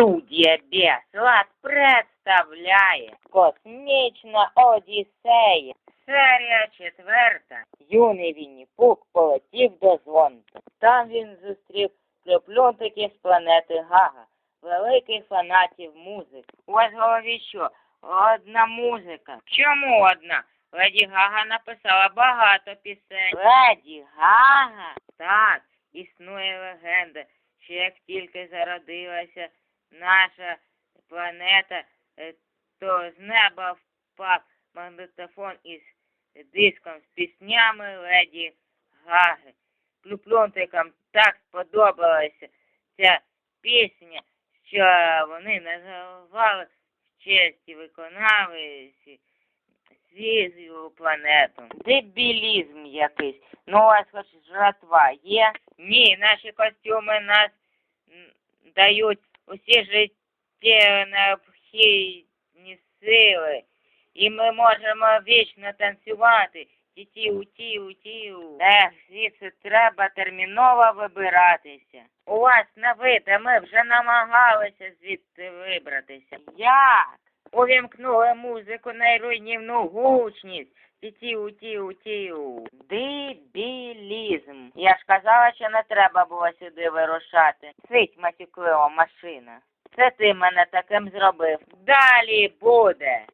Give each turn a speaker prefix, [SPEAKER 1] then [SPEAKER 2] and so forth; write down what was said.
[SPEAKER 1] Студія Біаслат представляє Космічна Одіссея. Серія четверта. Юний Вінні Пух полетів до Зонту. Там він зустрів плюплюнтиків з планети Гага, великих фанатів музики. У вас голові що? Одна музика. Чому одна? Леді Гага написала багато пісень. Леді Гага? Так, існує легенда, що як тільки зародилася наша планета, е, то з неба впав магнітофон із диском з піснями Леді Гаги. Плюплюнтикам так сподобалася ця пісня, що вони називали в честь виконавиці свою планету. Дебілізм якийсь. Ну, вас хоч жратва є? Ні, наші костюми нас дають усі життєво необхідні сили. І ми можемо вічно танцювати. Тітю, тію, тію. Ех, звідси треба терміново вибиратися. У вас на вид, а ми вже намагалися звідти вибратися. Як? Увімкнули музику на руйнівну гучність. Тітю, тію, тію. Дебілізм. Я ж казала, що не треба було сюди вирушати. Цить матюклива машина. Це ти мене таким зробив. Далі буде.